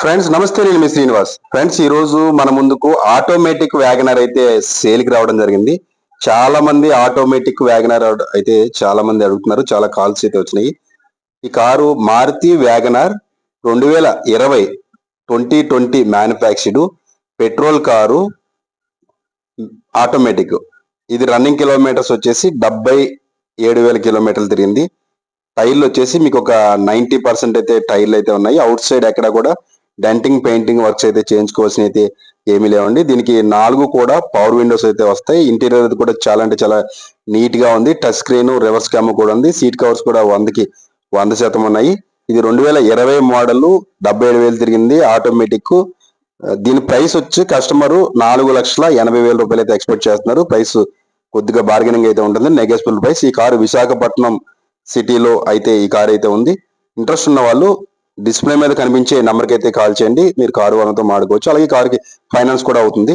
Friends నమస్తే నేను మీ Srinivas. Friends ఈ రోజు మన ముందుకు ఆటోమేటిక్ వ్యాగనర్ అయితే సేల్కి రావడం జరిగింది. చాలా మంది ఆటోమేటిక్ వ్యాగనర్ అయితే చాలా మంది అడుగుతున్నారు. చాలా కాల్స్ అయితే వచ్చినాయి. ఈ కారు మారుతి వ్యాగనర్ రెండు వేల ఇరవై twenty twenty manufactured petrol car automatic ఇది రన్నింగ్ కిలోమీటర్స్ వచ్చేసి డెబ్బై ఏడు వేల కిలోమీటర్లు తిరిగింది. టైర్లు వచ్చేసి మీకు ఒక నైన్టీ పర్సెంట్ అయితే టైర్లు అయితే ఉన్నాయి. అవుట్ సైడ్ ఎక్కడ కూడా డెంటింగ్ పెయింటింగ్ వర్క్స్ అయితే చేయించుకోవాల్సిన అయితే ఏమీ లేవండి. దీనికి నాలుగు కూడా పవర్ విండోస్ అయితే వస్తాయి. ఇంటీరియర్ అది కూడా చాలా అంటే చాలా నీట్గా ఉంది. టచ్ స్క్రీన్ రివర్స్ క్యామ్ కూడా ఉంది. సీట్ కవర్స్ కూడా వందకి వంద శాతం ఉన్నాయి. ఇది రెండు వేల ఇరవై మోడల్ డెబ్బై ఏడు వేలు తిరిగింది ఆటోమేటిక్ దీని ప్రైస్ వచ్చి కస్టమర్ నాలుగు లక్షల ఎనభై వేల రూపాయలు అయితే ఎక్స్పెక్ట్ చేస్తున్నారు. ప్రైస్ కొద్దిగా బార్గెనింగ్ అయితే ఉంటుంది. Negotiable price. ఈ కారు విశాఖపట్నం సిటీలో అయితే ఈ కార్ అయితే ఉంది. ఇంట్రెస్ట్ ఉన్న వాళ్ళు డిస్ప్లే మీద కనిపించే నెంబర్కి అయితే కాల్ చేయండి. మీరు కారు వాళ్ళతో మాడుకోవచ్చు అలాగే కార్కి ఫైనాన్స్ కూడా అవుతుంది.